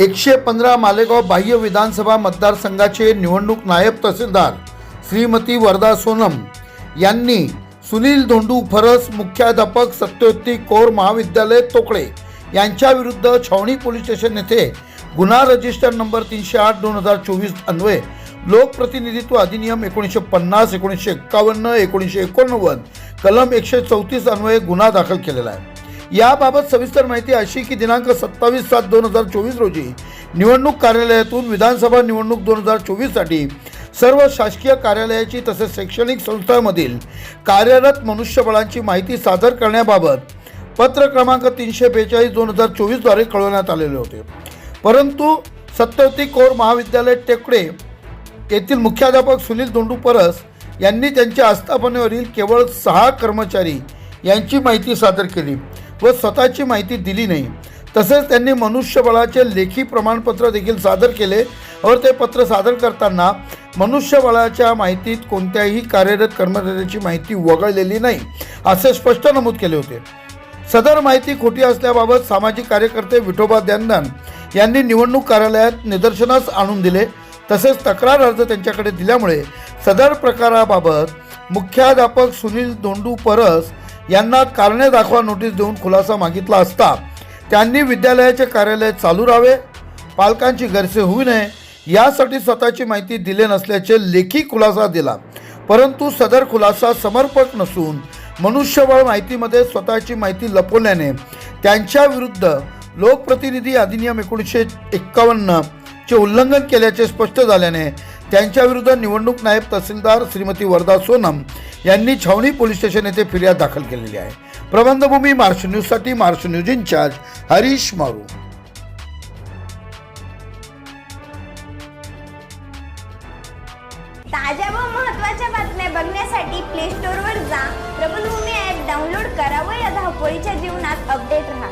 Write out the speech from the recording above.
एकशे पंधरा मालेगाव बाह्य विधानसभा मतदारसंघाचे निवडणूक नायब तहसीलदार श्रीमती वरदा सोनम यांनी सुनील धोंडू फरस मुख्याध्यापक सत्योत्ती कोर महाविद्यालय तोकडे यांच्या विरुद्ध छावणी पोलीस स्टेशन येथे गुन्हा रजिस्टर नंबर तीनशे आठ दोन हजार चोवीस अन्वये लोकप्रतिनिधित्व अधिनियम एकोणीसशे पन्नास एकोणीसशे एक्कावन्न एकोणीसशे एकोणनव्वद कलम एकशे चौतीस अन्वये गुन्हा दाखल केलेला आहे. याबाबत सविस्तर माहिती अशी की दिनांक सत्तावीस सात दोन हजार चोवीस रोजी निवडणूक कार्यालयातून विधानसभा निवडणूक दोन हजार चोवीससाठी सर्व शासकीय कार्यालयाची तसेच शैक्षणिक संस्थांमधील कार्यरत मनुष्यबळांची माहिती सादर करण्याबाबत पत्र क्रमांक तीनशे बेचाळीस दोन हजार चोवीसद्वारे कळवण्यात आलेले होते. परंतु सत्यवती कौर महाविद्यालय टेकडे येथील मुख्याध्यापक सुनील धोंडू परस यांनी त्यांच्या आस्थापनेवरील केवळ सहा कर्मचारी यांची माहिती सादर केली. व स्वतःची माहिती दिली नाही. तसेच त्यांनी मनुष्यबळाचे लेखी प्रमाणपत्र देखील सादर केले व ते पत्र सादर करताना मनुष्यबळाच्या माहितीत कोणत्याही कार्यरत कर्मचाऱ्याची माहिती वगळलेली नाही असे स्पष्ट नमूद केले होते. सदर माहिती खोटी असल्याबाबत सामाजिक कार्यकर्ते विठोबा द्यानदान यांनी निवडणूक कार्यालयात निदर्शनास आणून दिले. तसेच तक्रार अर्ज त्यांच्याकडे दिल्यामुळे सदर प्रकाराबाबत मुख्याध्यापक सुनील धोंडू परस यांना कारणे दाखवा नोटीस देऊन खुलासा मागितला असता त्यांनी विद्यालयाचे कार्यालय चालू राहावे पालकांची गैरसोय होऊ नये यासाठी स्वतःची माहिती दिले नसल्याचे लेखी खुलासा दिला. परंतु सदर खुलासा समर्पक नसून मनुष्यबळ माहितीमध्ये स्वतःची माहिती लपवल्याने त्यांच्या विरुद्ध लोकप्रतिनिधी अधिनियम एकोणीसशे एक्कावन्न चे उल्लंघन केल्याचे स्पष्ट झाल्याने त्यांच्याविरुद्ध निवडणूक नायब तहसीलदार श्रीमती वरदा सोनम यांनी छावणी पोलीस स्टेशन येथे फिर्याद दाखल केलेली आहे. प्रबंधभूमी मार्श न्यूजसाठी Marsh news incharge Harish Maru. ताज्या व महत्त्वाच्या बातम्या बघण्यासाठी प्ले स्टोअरवर जा. प्रबलभूमी ॲप डाउनलोड करा व या धावपळीच्या जीवनात अपडेट राहा.